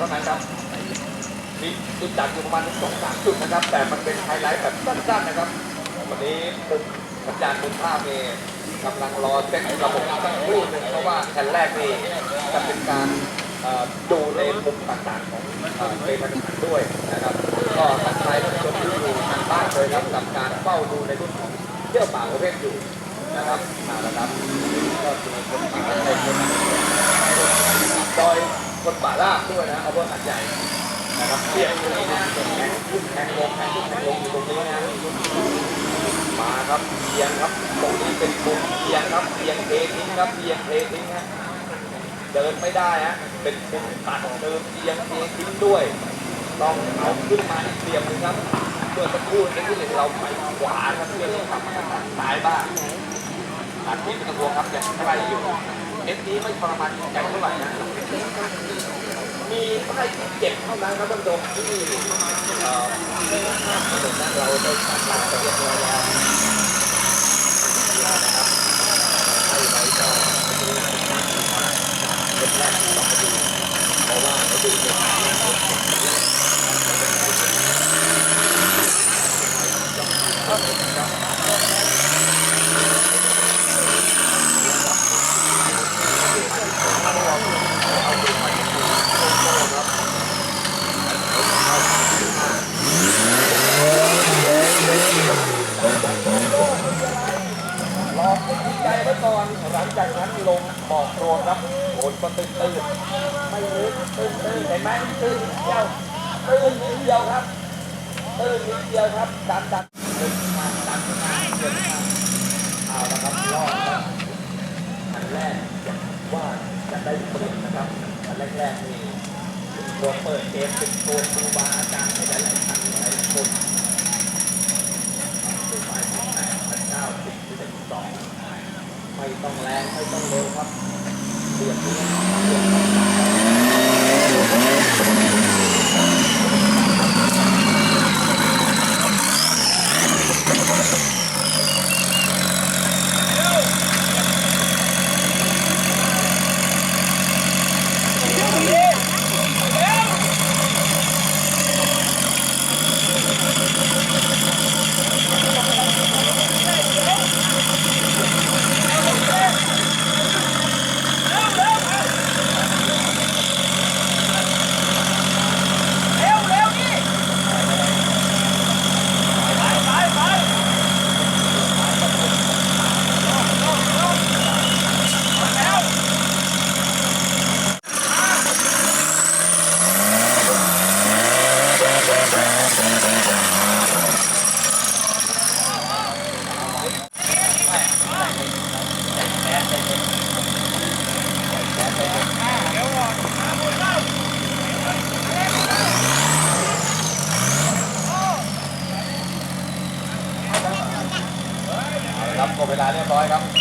ท่านั้นครับมีจุดดักอยู่ประมาณสองสามจุดนะครับ แต่มันเป็นไฮไลท์แบบสั้นๆนะครับ วันนี้มุมสัญญาณมุมภาพนี่กำลังรอเซ็ตระบบสักครู่หนึ่งเพราะว่าแผ่นแรกนี่จะเป็นการดูในมุมต่างๆของเอ่อเกมการแข่งขันด้วยนะครับ ก็ทักทายท่านผู้ชมที่อยู่ทางบ้านเลยครับกับการเฝ้าดูในรุ่นของเที่ยวป่าโอเพ่นอยู่นะครับมาแล้วครับก็คือคนป่าในคนดอยคนป่าลาด้วยนะเอาเบอร์หัดใหญ่นะครับเทียบตรงนี้นะแข่งขึ้นแข่งลงแข่งขึ้นแข่งลงอยู่ตรงนี้นะมาครับเอียงครับตรงนี้เป็นมุมเอียงครับเอียงเททิ้งครับเอียงเททิ้งฮะเดินไม่ได้ฮะเป็นมุมตัดเดินเอียงเททิ้งด้วยต้องเอาขึ้นมาอีกเตรียมหนึงครับเมื่อสักครู่นี้ที่เห็นเราไปขวาครับเพื่อนต้องทำมาทางซ้ายบ้างอันนี้เป็นตัวครับยังใกล้อยู่เอสนี้ไม่ทรมานจิตใจเท่าไหร่นะ มีใครที่เจ็บเท่านั้นครับท่านผู้ชมที่เอ่อถนนนั้นเราได้ตัดลายไปเรียบร้อยแล้วนะครับให้ไว้ก็เป็นแรกที่ต้องมาดูเพราะว่าเราดูเนี่ยรอให้ใจไว้ก่อนหลัง จากนั้นลงบอกโครนครับโอนก็ตื่นตื่นไม่ลึกตื่นตื่นเห็นไหมตื่นนิดเดียวตื่นนิดเดียวครับตื่นนิดเดียวครับดันดันเดินมาดันมาเดินมาเอาละครับรอดครับอันแรกอย่างว่าจะได้เปรียบนะครับอันแรกๆนี่ตัวเปิดเกมเป็นตัวครูบาอาจารย์ให้หลายๆท่านหลายๆคน ดูฝ่ายที่แปดพันเก้าสิบที่เป็นสอง ไม่ต้องแรงไม่ต้องเร็วครับเรียบเรียบเรียบต่างๆ ครับหมดเวลาเรียบร้อยครับ